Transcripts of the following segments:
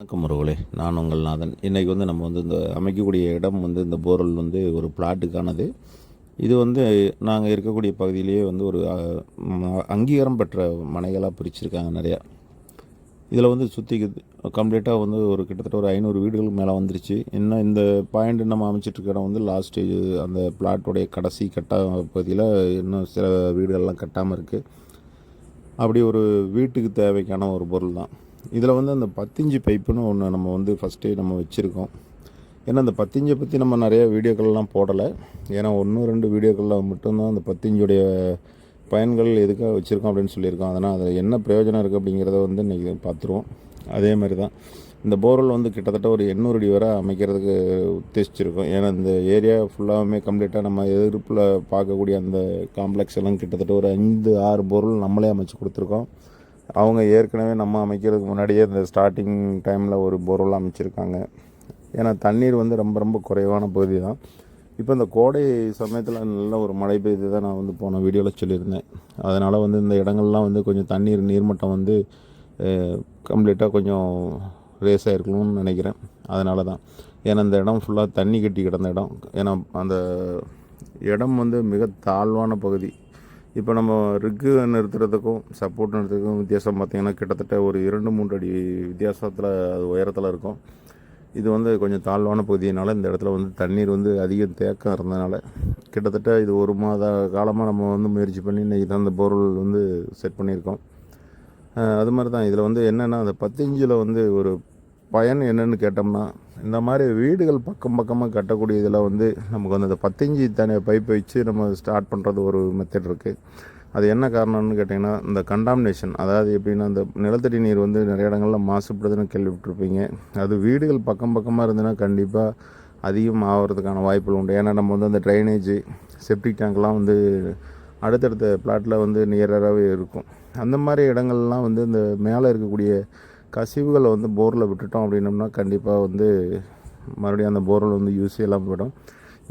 வணக்கம் உறவுகளே நான் உங்கள் நாதன். இன்றைக்கி வந்து நம்ம வந்து இந்த அமைக்கக்கூடிய இடம் வந்து இந்த போரல் வந்து ஒரு பிளாட்டுக்கானது. இது வந்து நாங்கள் இருக்கக்கூடிய பகுதியிலேயே வந்து ஒரு அங்கீகாரம் பெற்ற மனைகளாக பிரிச்சிருக்காங்க நிறையா. இதில் வந்து சுற்றி கம்ப்ளீட்டாக வந்து ஒரு கிட்டத்தட்ட ஒரு ஐநூறு வீடுகளுக்கு மேலே வந்துருச்சு. இன்னும் இந்த பாயிண்ட் நம்ம அமைச்சிட்ருக்க இடம் வந்து லாஸ்ட் ஸ்டேஜ் அந்த பிளாட்டோடைய கடைசி கட்ட பகுதியில் இன்னும் சில வீடுகள்லாம் கட்டாமல் இருக்குது அப்படி ஒரு வீட்டுக்கு தேவைக்கான ஒரு பொருள் தான். இதில் வந்து அந்த பத்திஞ்சு பைப்புன்னு ஒன்று நம்ம வந்து ஃபஸ்ட்டே நம்ம வச்சுருக்கோம். ஏன்னா அந்த பத்திஞ்சை பற்றி நம்ம நிறைய வீடியோக்கள்லாம் போடலை. ஏன்னா ஒன்று ரெண்டு வீடியோக்களில் மட்டும்தான் அந்த பத்திஞ்சுடைய பயன்கள் எதுக்காக வச்சுருக்கோம் அப்படின்னு சொல்லியிருக்கோம். அதனால் அதில் என்ன பிரயோஜனம் இருக்குது அப்படிங்கிறத வந்து இன்றைக்கி பார்த்துருவோம். அதே மாதிரி தான் இந்த போர்வெல் வந்து கிட்டத்தட்ட ஒரு எண்ணூறு அடி வரை அமைக்கிறதுக்கு உத்தேசிச்சிருக்கோம். ஏன்னா இந்த ஏரியா ஃபுல்லாகவுமே கம்ப்ளீட்டாக நம்ம எதிர்ப்பில் பார்க்கக்கூடிய அந்த காம்ப்ளெக்ஸ் எல்லாம் கிட்டத்தட்ட ஒரு ஐந்து ஆறு போர்வெல் நம்மளே அமைச்சு கொடுத்துருக்கோம். அவங்க ஏற்கனவே நம்ம அமைக்கிறதுக்கு முன்னாடியே இந்த ஸ்டார்டிங் டைமில் ஒரு போர்வெல் அமைச்சிருக்காங்க. ஏன்னா தண்ணீர் வந்து ரொம்ப ரொம்ப குறைவான பகுதி தான். இப்போ இந்த கோடை சமயத்தில் நல்ல ஒரு மழை பெய்து தான் நான் வந்து போன வீடியோவில் சொல்லியிருந்தேன். அதனால் வந்து இந்த இடங்கள்லாம் வந்து கொஞ்சம் தண்ணீர் நீர்மட்டம் வந்து கம்ப்ளீட்டாக கொஞ்சம் ரேஸ் ஆகிருக்கணும்னு நினைக்கிறேன். அதனால தான். ஏன்னா இந்த இடம் ஃபுல்லாக தண்ணி கட்டி கிடந்த இடம். ஏன்னா அந்த இடம் வந்து மிக தாழ்வான பகுதி. இப்போ நம்ம ரிக்கு நிறுத்துறதுக்கும் சப்போர்ட் நிறுத்துறதுக்கும் வித்தியாசம் பார்த்திங்கன்னா கிட்டத்தட்ட ஒரு இரண்டு மூன்று அடி வித்தியாசத்தில் அது உயரத்தில் இருக்கும். இது வந்து கொஞ்சம் தாழ்வான பகுதியினால இந்த இடத்துல வந்து தண்ணீர் வந்து அதிக தேக்கம் இருந்ததுனால கிட்டத்தட்ட இது ஒரு மாத காலமாக நம்ம வந்து முயற்சி பண்ணி இன்றைக்கி தான் அந்த போர்வெல் வந்து செட் பண்ணியிருக்கோம். அது மாதிரி தான் இதில் வந்து என்னென்னா அந்த பத்தஞ்சில் வந்து ஒரு பயன் என்னென்னு கேட்டோம்னா இந்த மாதிரி வீடுகள் பக்கம் பக்கமாக கட்டக்கூடிய இதில் வந்து நமக்கு வந்து அந்த பத்தஞ்சு தனி பைப் வச்சு நம்ம ஸ்டார்ட் பண்ணுறது ஒரு மெத்தட் இருக்குது அது என்ன காரணம்னு கேட்டிங்கன்னா இந்த கண்டாமினேஷன் அதாவது எப்படின்னா இந்த நிலத்தடி நீர் வந்து நிறைய இடங்கள்ல மாசுபடுதுன்னு கேள்விப்பட்டிருப்பீங்க. அது வீடுகள் பக்கம் பக்கமாக இருந்ததுன்னா கண்டிப்பாக அதிகம் ஆகிறதுக்கான வாய்ப்புகள் உண்டு. ஏன்னா நம்ம வந்து அந்த ட்ரைனேஜ் செப்டிக் டேங்க்லாம் வந்து அடுத்தடுத்த பிளாட்டில் வந்து நியராகவே இருக்கும். அந்த மாதிரி இடங்கள்லாம் வந்து இந்த மேலே இருக்கக்கூடிய கசிவுகளை வந்து போரில் விட்டுட்டோம் அப்படின்னம்னா கண்டிப்பாக வந்து மறுபடியும் அந்த போரில் வந்து யூஸ் இல்லாமல் போயிடும்.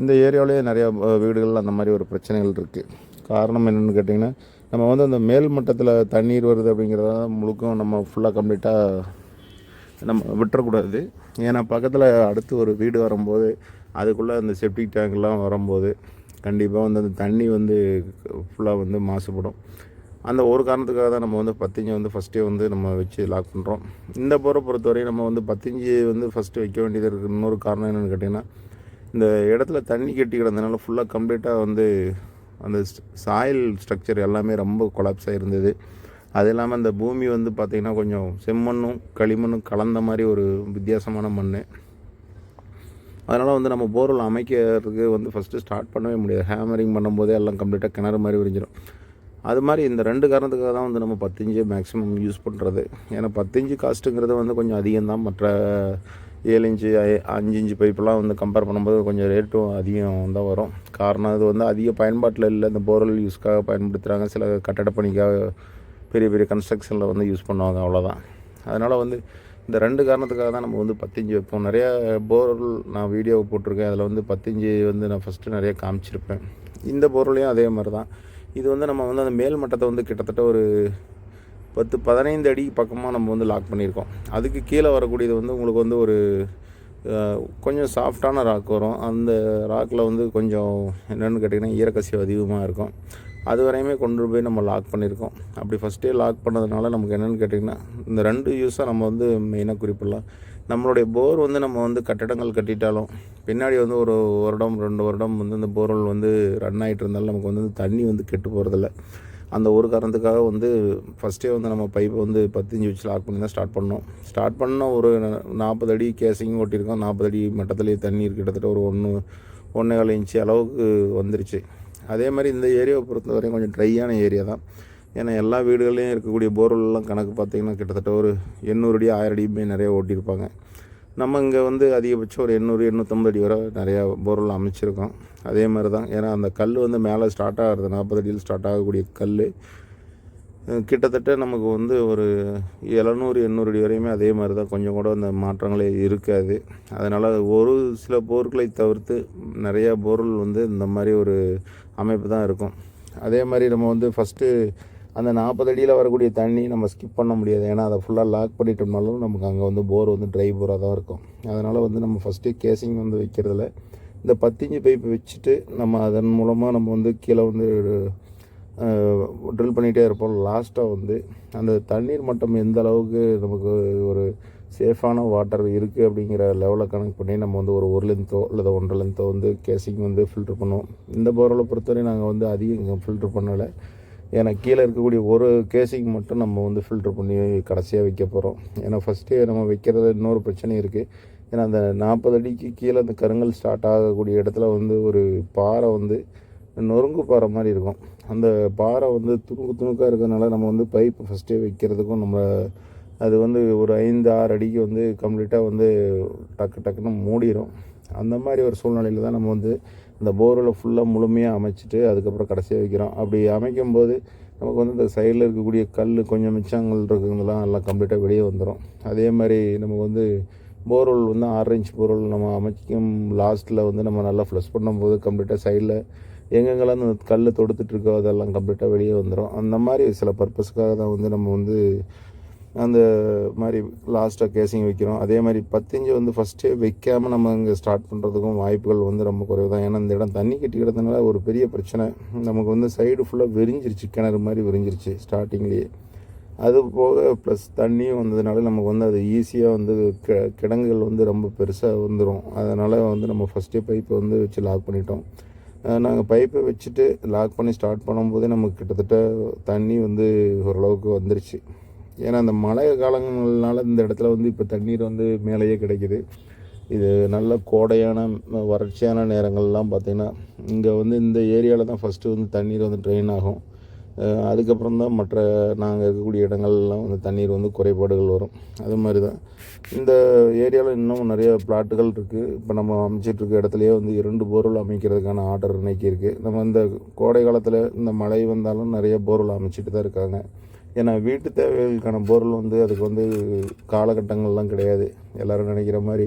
இந்த ஏரியாவிலேயே நிறையா வீடுகள் அந்த மாதிரி ஒரு பிரச்சனைகள் இருக்குது காரணம் என்னென்னு கேட்டிங்கன்னா நம்ம வந்து அந்த மேல் மட்டத்தில் தண்ணீர் வருது அப்படிங்கிறத முழுக்கும் நம்ம ஃபுல்லாக கம்ப்ளீட்டாக நம்ம விட்டுறக்கூடாது. ஏன்னா பக்கத்தில் அடுத்து ஒரு வீடு வரும்போது அதுக்குள்ளே அந்த செப்டிக் டேங்க்லாம் வரும்போது கண்டிப்பாக வந்து அந்த தண்ணி வந்து ஃபுல்லாக வந்து மாசுபடும். அந்த ஒரு காரணத்துக்காக தான் நம்ம வந்து பத்திஞ்சை வந்து ஃபஸ்ட்டே வந்து நம்ம வச்சு லாக் பண்ணுறோம் இந்த போரை பொறுத்தவரையும் நம்ம வந்து பத்திஞ்சு வந்து ஃபஸ்ட்டு வைக்க வேண்டியது இருக்குது இன்னொரு காரணம் என்னென்னு கேட்டிங்கன்னா இந்த இடத்துல தண்ணி கட்டி கிடந்தனால ஃபுல்லாக கம்ப்ளீட்டாக வந்து அந்த சாயில் ஸ்ட்ரக்சர் எல்லாமே ரொம்ப கொலாப்ஸ் ஆகிருந்தது அது இல்லாமல் அந்த பூமி வந்து பார்த்திங்கன்னா கொஞ்சம் செம்மண்ணும் களிமண்ணும் கலந்த மாதிரி ஒரு வித்தியாசமான மண் அதனால் வந்து நம்ம போர்வெல் அமைக்கிறதுக்கு வந்து ஃபஸ்ட்டு ஸ்டார்ட் பண்ணவே முடியாது. ஹேமரிங் பண்ணும்போதே எல்லாம் கம்ப்ளீட்டாக கிணறு மாதிரி விரிஞ்சிடும் அது மாதிரி இந்த ரெண்டு காரணத்துக்காக தான் வந்து நம்ம பத்தஞ்சு மேக்ஸிமம் யூஸ் பண்ணுறது ஏன்னா பத்தஞ்சு காஸ்ட்டுங்கிறது வந்து கொஞ்சம் அதிகம்தான் மற்ற ஏழு இன்ச்சு அஞ்சு இன்ச்சு பைப்பெல்லாம் வந்து கம்பேர் பண்ணும்போது கொஞ்சம் ரேட்டும் அதிகம் தான் வரும். காரணம் அது வந்து அதிக பயன்பாட்டில் இல்லை. இந்த போரல் யூஸ்க்காக பயன்படுத்துகிறாங்க சில கட்டட பணிக்காக பெரிய பெரிய கன்ஸ்ட்ரக்ஷனில் வந்து யூஸ் பண்ணுவாங்க அவ்வளோதான் அதனால் வந்து இந்த ரெண்டு காரணத்துக்காக தான் நம்ம வந்து பத்தஞ்சு வைப்போம். நிறைய போரல் நான் வீடியோ போட்டிருக்கேன். அதில் வந்து பத்தஞ்சு வந்து நான் ஃபஸ்ட்டு நிறைய காமிச்சிருப்பேன். இந்த போரலையும் அதே மாதிரி தான் இது வந்து நம்ம வந்து அந்த மேல் மட்டத்தை வந்து கிட்டத்தட்ட ஒரு பத்து பதினைந்து அடி பக்கமாக நம்ம வந்து லாக் பண்ணியிருக்கோம். அதுக்கு கீழே வரக்கூடியது வந்து உங்களுக்கு வந்து ஒரு கொஞ்சம் சாஃப்டான ராக் வரும். அந்த ராக்கில் வந்து கொஞ்சம் என்னென்னு கேட்டிங்கன்னா ஈரக்கசிவு அதிகமாக இருக்கும். அது வரையுமே கொண்டு போய் நம்ம லாக் பண்ணியிருக்கோம். அப்படி ஃபஸ்ட்டே லாக் பண்ணதுனால நமக்கு என்னென்னு கேட்டிங்கன்னா இந்த ரெண்டு யூஸாக நம்ம வந்து மெயினாக குறிப்பிடலாம். நம்மளுடைய போர் வந்து நம்ம வந்து கட்டடங்கள் கட்டிட்டாலும் பின்னாடி வந்து ஒரு வருடம் ரெண்டு வருடம் வந்து இந்த போர்வெல் வந்து ரன் ஆகிட்டு இருந்தாலும் நமக்கு வந்து தண்ணி வந்து கெட்டு போகிறதில்ல அந்த ஒரு காரணத்துக்காக வந்து ஃபஸ்ட்டே வந்து நம்ம பைப்பை வந்து பத்தஞ்சு வச்சு லாக் பண்ணி தான் ஸ்டார்ட் பண்ணோம். ஸ்டார்ட் பண்ண ஒரு நாற்பது அடி கேசிங் ஓட்டியிருக்கோம் நாற்பது அடி மட்டத்துலேயே தண்ணீர் கிட்டத்தட்ட ஒரு ஒன்று ஒன்றே கால் இன்ச்சு அளவுக்கு வந்துருச்சு. அதே மாதிரி இந்த ஏரியாவை பொறுத்த வரையும் கொஞ்சம் ட்ரையான ஏரியா தான். ஏன்னா எல்லா வீடுகள்லையும் இருக்கக்கூடிய போர்வெல்லாம் கணக்கு பார்த்திங்கன்னா கிட்டத்தட்ட ஒரு எண்ணூறு அடி ஆயிரம் அடியுமே நிறைய ஓட்டியிருப்பாங்க. நம்ம இங்கே வந்து அதிகபட்சம் ஒரு எண்ணூறு எண்ணூற்றம்பது அடி வரை நிறையா போர்வெல் அமைச்சிருக்கோம். அதே மாதிரி தான் ஏன்னா அந்த கல் வந்து மேலே ஸ்டார்ட் ஆகிறது நாற்பது அடியில் ஸ்டார்ட் ஆகக்கூடிய கல். கிட்டத்தட்ட நமக்கு வந்து ஒரு எழுநூறு எண்ணூறு அடி வரையுமே அதே மாதிரி தான் கொஞ்சம் கூட அந்த மாற்றங்களே இருக்காது. அதனால் ஒரு சில போர்களை தவிர்த்து நிறையா போர்கள் வந்து இந்த மாதிரி ஒரு அமைப்பு தான் இருக்கும். அதே மாதிரி நம்ம வந்து ஃபஸ்ட்டு அந்த நாற்பது அடியில் வரக்கூடிய தண்ணி நம்ம ஸ்கிப் பண்ண முடியாது. ஏன்னா அதை ஃபுல்லாக லாக் பண்ணிட்டோம்னாலும் நமக்கு அங்கே வந்து போர் வந்து ட்ரை போராக தான் இருக்கும். அதனால் வந்து நம்ம ஃபஸ்ட்டு கேசிங் வந்து வைக்கிறதுல இந்த பத்திஞ்சு பைப்பு வச்சுட்டு நம்ம அதன் மூலமாக நம்ம வந்து கீழே வந்து ட்ரில் பண்ணிகிட்டே இருப்போம். லாஸ்ட்டாக வந்து அந்த தண்ணீர் மட்டம் எந்த அளவுக்கு நமக்கு ஒரு சேஃபான வாட்டர் இருக்குது அப்படிங்கிற லெவலை கணக்கு பண்ணி நம்ம வந்து ஒரு ஒரு லென்த்தோ அல்லது ஒன்றரை லென்த்தோ வந்து கேசிங் வந்து ஃபில்ட்ரு பண்ணுவோம். இந்த போரில் பொறுத்தவரை நாங்கள் வந்து அதிகம் ஃபில்ட்ரு பண்ணலை. ஏன்னா கீழே இருக்கக்கூடிய ஒரு கேசிங் மட்டும் நம்ம வந்து ஃபில்ட்ரு பண்ணி கடைசியாக வைக்க போகிறோம் ஏன்னா ஃபஸ்ட்டே நம்ம வைக்கிறது இன்னொரு பிரச்சனை இருக்குது ஏன்னா அந்த நாற்பது அடிக்கு கீழே அந்த கருங்கல் ஸ்டார்ட் ஆகக்கூடிய இடத்துல வந்து ஒரு பாறை வந்து நொறுங்கு பாறை மாதிரி இருக்கும். அந்த பாறை வந்து துணுக்கு துணுக்காக இருக்கிறதுனால நம்ம வந்து பைப் ஃபஸ்ட்டே வைக்கிறதுக்கும் நம்ம அது வந்து ஒரு ஐந்து ஆறு அடிக்கு வந்து கம்ப்ளீட்டாக வந்து டக்கு டக்குன்னு மூடிடும் அந்த மாதிரி ஒரு சூழ்நிலையில் தான் நம்ம வந்து அந்த போரில் ஃபுல்லாக முழுமையாக அமைச்சிட்டு அதுக்கப்புறம் கடைசியாக வைக்கிறோம். அப்படி அமைக்கும் போது நமக்கு வந்து இந்த சைடில் இருக்கக்கூடிய கல் கொஞ்சம் மிச்சங்கள் இருக்குங்கலாம் எல்லாம் கம்ப்ளீட்டாக வெளியே வந்துடும் அதே மாதிரி நமக்கு வந்து போர்வெல் வந்து ஆறு இன்ச் போர்வெல் நம்ம அமைக்கும் லாஸ்ட்டில் வந்து நம்ம நல்லா ஃப்ளஷ் பண்ணும்போது கம்ப்ளீட்டாக சைடில் எங்கெங்கெல்லாம் அந்த கல் தொடுத்துட்ருக்கோ அதெல்லாம் கம்ப்ளீட்டாக வெளியே வந்துடும் அந்த மாதிரி சில பர்பஸ்க்காக தான் வந்து நம்ம வந்து அந்த மாதிரி லாஸ்ட்டாக கேசிங் வைக்கிறோம். அதே மாதிரி பத்தஞ்சு வந்து ஃபஸ்ட்டே வைக்காமல் நம்ம இங்கே ஸ்டார்ட் பண்ணுறதுக்கும் வாய்ப்புகள் வந்து ரொம்ப குறைவு தான் ஏன்னா இந்த இடம் தண்ணி கட்டிக்கிறதுனால ஒரு பெரிய பிரச்சனை. நமக்கு வந்து சைடு ஃபுல்லாக விரிஞ்சிருச்சு கிணறு மாதிரி விரிஞ்சிருச்சு ஸ்டார்டிங்லேயே அது போக ப்ளஸ் தண்ணியும் வந்ததுனால நமக்கு வந்து அது ஈஸியாக வந்து கி கிடங்குகள் வந்து ரொம்ப பெருசாக வந்துடும் அதனால் வந்து நம்ம ஃபஸ்ட்டே பைப்பை வந்து வச்சு லாக் பண்ணிட்டோம். நாங்கள் பைப்பை வச்சுட்டு லாக் பண்ணி ஸ்டார்ட் பண்ணும்போதே நமக்கு கிட்டத்தட்ட தண்ணி வந்து ஓரளவுக்கு வந்துருச்சு. ஏன்னா அந்த மழை காலங்கள்னால இந்த இடத்துல வந்து இப்போ தண்ணீர் வந்து மேலேயே கிடைக்கிது. இது நல்ல கோடையான வறட்சியான நேரங்கள்லாம் பார்த்திங்கன்னா இங்கே வந்து இந்த ஏரியாவில் தான் ஃபஸ்ட்டு வந்து தண்ணீர் வந்து ட்ரெயின் ஆகும். அதுக்கப்புறம் தான் மற்ற நாங்கள் இருக்கக்கூடிய இடங்கள்லாம் வந்து தண்ணீர் வந்து குறைபாடுகள் வரும். அது மாதிரி தான். இந்த ஏரியாவில் இன்னும் நிறைய பிளாட்டுகள் இருக்குது இப்போ நம்ம அமைச்சிட்ருக்க இடத்துலையே வந்து இரண்டு போர்வெல் அமைக்கிறதுக்கான ஆர்டர் இன்னைக்கு இருக்குது நம்ம இந்த கோடை காலத்தில் இந்த மழை வந்தாலும் நிறைய போர்வெல் அமைச்சிட்டு தான் இருக்காங்க. ஏன்னா வீட்டு தேவைகளுக்கான பொருள் வந்து அதுக்கு வந்து காலகட்டங்கள்லாம் கிடையாது. எல்லோரும் நினைக்கிற மாதிரி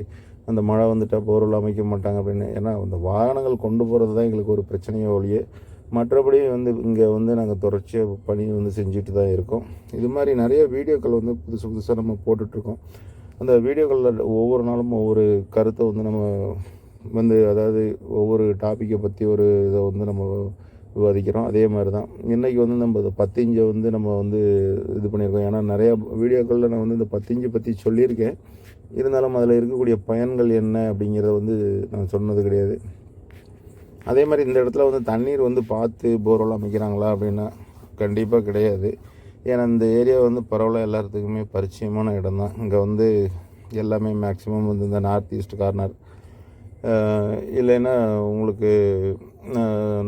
அந்த மழை வந்துட்டால் பொருள் அமைக்க மாட்டாங்க அப்படின்னு. ஏன்னா அந்த வாகனங்கள் கொண்டு போகிறது தான் எங்களுக்கு ஒரு பிரச்சனையோ ஒழிய மற்றபடி வந்து இங்கே வந்து நாங்கள் தொடர்ச்சியாக பணி வந்து செஞ்சுட்டு தான் இருக்கோம். இது மாதிரி நிறைய வீடியோக்கள் வந்து புதுசு புதுசாக நம்ம போட்டுட்ருக்கோம். அந்த வீடியோக்களில் ஒவ்வொரு நாளும் ஒவ்வொரு கருத்தை வந்து நம்ம வந்து அதாவது ஒவ்வொரு டாப்பிக்கை பற்றி ஒரு இதை வந்து நம்ம விவாதிக்கிறோம். அதே மாதிரி தான் இன்றைக்கி வந்து நம்ம இந்த பத்திஞ்சை வந்து நம்ம வந்து இது பண்ணியிருக்கோம். ஏன்னா நிறையா வீடியோக்களில் நான் வந்து இந்த பத்திஞ்சை பற்றி சொல்லியிருக்கேன். இருந்தாலும் அதில் இருக்கக்கூடிய பயன்கள் என்ன அப்படிங்கிறத வந்து நான் சொன்னது கிடையாது. அதே மாதிரி இந்த இடத்துல வந்து தண்ணீர் வந்து பார்த்து போர்வெல் அமைக்கிறாங்களா அப்படின்னா கண்டிப்பாக கிடையாது. ஏன்னா இந்த ஏரியா வந்து பரவாயில்ல எல்லாத்துக்குமே பரிச்சயமான இடம் தான் இங்கே வந்து எல்லாமே மேக்ஸிமம் வந்து இந்த நார்த் ஈஸ்ட் கார்னர் இல்லைன்னா உங்களுக்கு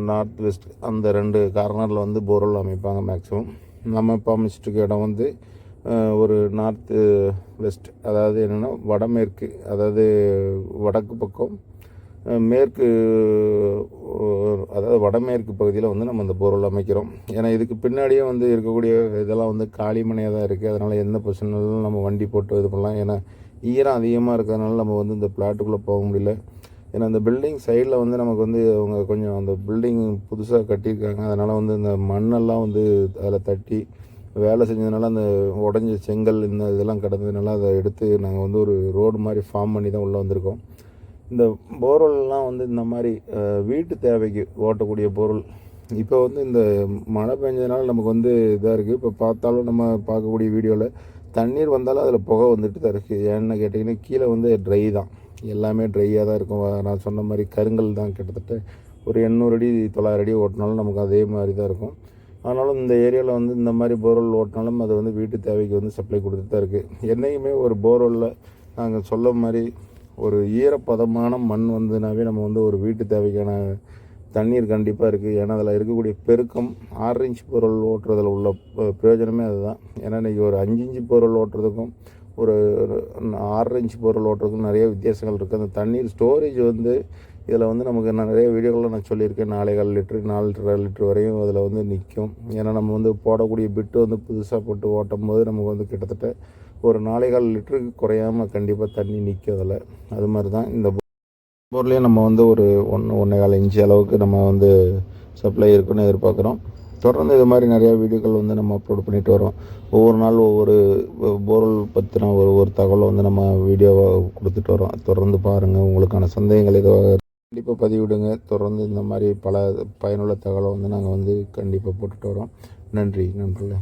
நார்த் வெஸ்ட் அந்த ரெண்டு கார்னரில் வந்து போர்வெல் அமைப்பாங்க மேக்ஸிமம் நம்ம இப்போ அமைச்சிட்டு இடம் வந்து ஒரு நார்த்து வெஸ்ட் அதாவது என்னென்னா வடமேற்கு அதாவது வடக்கு பக்கம் மேற்கு அதாவது வடமேற்கு பகுதியில் வந்து நம்ம இந்த போர்வெல் அமைக்கிறோம். ஏன்னா இதுக்கு பின்னாடியே வந்து இருக்கக்கூடிய இதெல்லாம் வந்து காளிமனையாக தான் இருக்குது அதனால் எந்த பிரச்சனைனாலும் நம்ம வண்டி போட்டு இது பண்ணலாம். ஏன்னா ஈரம் அதிகமாக இருக்கிறதுனால நம்ம வந்து இந்த பிளாட்டுக்குள்ளே போக முடியல. ஏன்னா அந்த பில்டிங் சைடில் வந்து நமக்கு வந்து அவங்க கொஞ்சம் அந்த பில்டிங் புதுசாக கட்டியிருக்காங்க. அதனால் வந்து இந்த மண்ணெல்லாம் வந்து அதில் தட்டி வேலை செஞ்சதுனால அந்த உடஞ்ச செங்கல் இந்த இதெல்லாம் கிடந்ததுனால அதை எடுத்து நாங்கள் வந்து ஒரு ரோடு மாதிரி ஃபார்ம் பண்ணி தான் உள்ளே வந்திருக்கோம். இந்த போர்வெல்லாம் வந்து இந்த மாதிரி வீட்டு தேவைக்கு ஓட்டக்கூடிய பொருள் இப்போ வந்து இந்த மழை பெஞ்சதுனால நமக்கு வந்து இதாக இருக்குது இப்போ பார்த்தாலும் நம்ம பார்க்கக்கூடிய வீடியோவில் தண்ணீர் வந்தாலும் அதில் புகை வந்துட்டு தான் இருக்குது ஏன்னு கேட்டிங்கன்னா கீழே வந்து ட்ரை தான். எல்லாமே ட்ரையாக தான் இருக்கும். நான் சொன்ன மாதிரி கருங்கல் தான் கிட்டத்தட்ட ஒரு எண்ணூறு அடி தொள்ளாயிரம் அடி ஓட்டினாலும் நமக்கு அதே மாதிரி தான் இருக்கும். ஆனாலும் இந்த ஏரியாவில் வந்து இந்த மாதிரி போர்வெல் ஓட்டினாலும் அது வந்து வீட்டு தேவைக்கு வந்து சப்ளை கொடுத்துட்டு தான் இருக்குது என்றைக்குமே ஒரு போர்வெல்லில் நாங்கள் சொல்ல மாதிரி ஒரு ஈரப்பதமான மண் வந்ததுனாவே நம்ம வந்து ஒரு வீட்டு தேவைக்கான தண்ணீர் கண்டிப்பாக இருக்குது ஏன்னா அதில் இருக்கக்கூடிய பெருக்கம் ஆறு இன்ச் பொருள் ஓட்டுறதில் உள்ள பிரயோஜனமே அதுதான். ஏன்னா இன்றைக்கி ஒரு அஞ்சு இன்ச்சு பொருள் ஓட்டுறதுக்கும் ஒரு ஆறரை இன்ச் பொருள் ஓட்டுறதுக்கும் நிறைய வித்தியாசங்கள் இருக்குது அந்த தண்ணீர் ஸ்டோரேஜ் வந்து இதில் வந்து நமக்கு நிறைய வீடியோக்களில் நான் சொல்லியிருக்கேன். நாலேகால் லிட்ரு நாலு லிட்ரு வரையும் அதில் வந்து நிற்கும் ஏன்னா நம்ம வந்து போடக்கூடிய பிட்டு வந்து புதுசாக போட்டு ஓட்டும் போது நமக்கு வந்து கிட்டத்தட்ட ஒரு நாலேகால் லிட்டருக்கு குறையாமல் கண்டிப்பாக தண்ணி நிற்கும் அதில். அது மாதிரி தான் இந்த பொருளையும் நம்ம வந்து ஒரு ஒன்று ஒன்றே கால் இன்ச்சு அளவுக்கு நம்ம வந்து சப்ளை இருக்குன்னு எதிர்பார்க்குறோம். தொடர்ந்து இது மாதிரி நிறையா வீடியோக்கள் வந்து நம்ம அப்லோட் பண்ணிட்டு வரோம். ஒவ்வொரு நாள் ஒவ்வொரு போரல் பற்றின ஒரு ஒரு தகவலை வந்து நம்ம வீடியோவாக கொடுத்துட்டு வரோம். தொடர்ந்து பாருங்கள் உங்களுக்கான சந்தேகங்கள் ஏதோ கண்டிப்பாக பதிவிடுங்க. தொடர்ந்து இந்த மாதிரி பல பயனுள்ள தகவலை வந்து நாங்கள் வந்து கண்டிப்பாக போட்டுட்டு வரோம். நன்றி. நண்பர்களே.